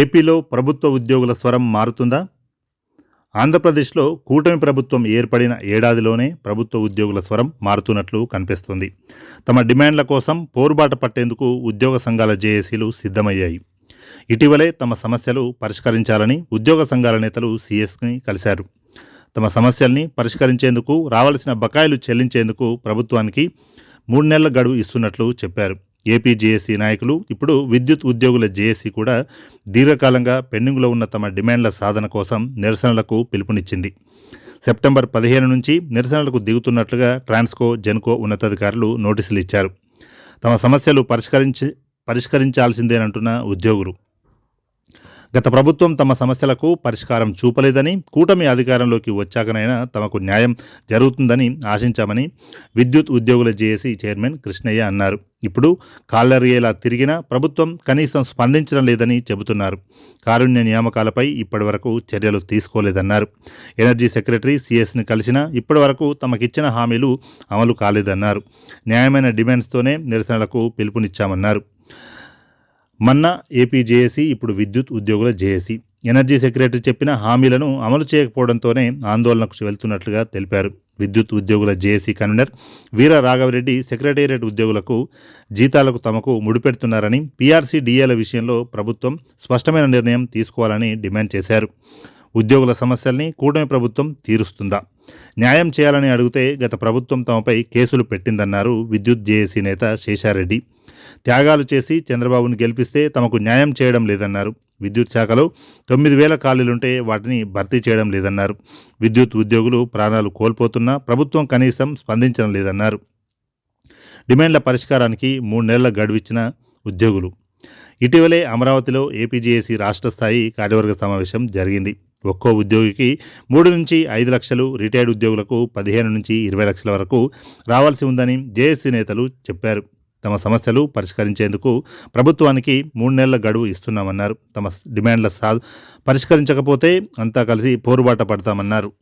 ఏపీలో ప్రభుత్వ ఉద్యోగుల స్వరం మారుతుందా? ఆంధ్రప్రదేశ్లో కూటమి ప్రభుత్వం ఏర్పడిన ఏడాదిలోనే ప్రభుత్వ ఉద్యోగుల స్వరం మారుతున్నట్లు కనిపిస్తోంది. తమ డిమాండ్ల కోసం పోరుబాట పట్టేందుకు ఉద్యోగ సంఘాల జేఏసీలు సిద్ధమయ్యాయి. ఇటీవలే తమ సమస్యలు పరిష్కరించాలని ఉద్యోగ సంఘాల నేతలు సీఎస్ని కలిశారు. తమ సమస్యల్ని పరిష్కరించేందుకు రావాల్సిన బకాయిలు చెల్లించేందుకు ప్రభుత్వానికి మూడు నెలల గడువు ఇస్తున్నట్లు చెప్పారు. ఏపీ జేఏసీ నాయకులు ఇప్పుడు విద్యుత్ ఉద్యోగుల జేఏసీ కూడా దీర్ఘకాలంగా పెండింగ్లో ఉన్న తమ డిమాండ్ల సాధన కోసం నిరసనలకు పిలుపునిచ్చింది. సెప్టెంబర్ పదిహేను నుంచి నిరసనలకు దిగుతున్నట్లుగా ట్రాన్స్కో జెన్కో ఉన్నతాధికారులు నోటీసులు ఇచ్చారు. తమ సమస్యలు పరిష్కరించి పరిష్కరించాల్సిందేనంటున్న ఉద్యోగులు. గత ప్రభుత్వం తమ సమస్యలకు పరిష్కారం చూపలేదని కూటమి అధికారంలోకి వచ్చాకనైనా తమకు న్యాయం జరుగుతుందని ఆశించామని విద్యుత్ ఉద్యోగుల జేఏసీ చైర్మన్ కృష్ణయ్య అన్నారు. ఇప్పుడు కాళ్ళరియేలా తిరిగినా ప్రభుత్వం కనీసం స్పందించడం లేదని చెబుతున్నారు. కారుణ్య నియామకాలపై ఇప్పటివరకు చర్యలు తీసుకోలేదన్నారు. ఎనర్జీ సెక్రటరీ సిఎస్ని కలిసినా ఇప్పటివరకు తమకిచ్చిన హామీలు అమలు కాలేదన్నారు. న్యాయమైన డిమాండ్స్తోనే నిరసనలకు పిలుపునిచ్చామన్నారు. మన్నా ఏపీ జేఏసీ ఇప్పుడు విద్యుత్ ఉద్యోగుల జేఏసీ. ఎనర్జీ సెక్రటరీ చెప్పిన హామీలను అమలు చేయకపోవడంతోనే ఆందోళనకు వెళ్తున్నట్లుగా తెలిపారు. విద్యుత్ ఉద్యోగుల JAC convenor Veera Raghavareddy secretariat ఉద్యోగులకు జీతాలకు తమకు ముడిపెడుతున్నారని పీఆర్సీ డిఏల విషయంలో ప్రభుత్వం స్పష్టమైన నిర్ణయం తీసుకోవాలని డిమాండ్ చేశారు. ఉద్యోగుల సమస్యల్ని కూటమి ప్రభుత్వం తీరుస్తుందా? న్యాయం చేయాలని అడిగితే గత ప్రభుత్వం తమపై కేసులు పెట్టిందన్నారు విద్యుత్ జేఏసీ నేత శేషారెడ్డి. త్యాగాలు చేసి చంద్రబాబును గెలిపిస్తే తమకు న్యాయం చేయడం లేదన్నారు. విద్యుత్ శాఖలో తొమ్మిది వేల ఖాళీలుంటే వాటిని భర్తీ చేయడం లేదన్నారు. విద్యుత్ ఉద్యోగులు ప్రాణాలు కోల్పోతున్నా ప్రభుత్వం కనీసం స్పందించడం లేదన్నారు. డిమాండ్ల పరిష్కారానికి మూడు నెలల గడువిచ్చిన ఉద్యోగులు. ఇటీవలే అమరావతిలో ఏపీజేఏసీ రాష్ట్ర స్థాయి కార్యవర్గ సమావేశం జరిగింది. ఒక్కో ఉద్యోగికి మూడు నుంచి ఐదు లక్షలు రిటైర్డ్ ఉద్యోగులకు పదిహేను నుంచి ఇరవై లక్షల వరకు రావాల్సి ఉందని జేఏసీ నేతలు చెప్పారు. తమ సమస్యలు పరిష్కరించేందుకు ప్రభుత్వానికి మూడు నెలల గడువు ఇస్తున్నామన్నారు. తమ డిమాండ్ల సా పరిష్కరించకపోతే అంతా కలిసి పోరుబాట పడతామన్నారు.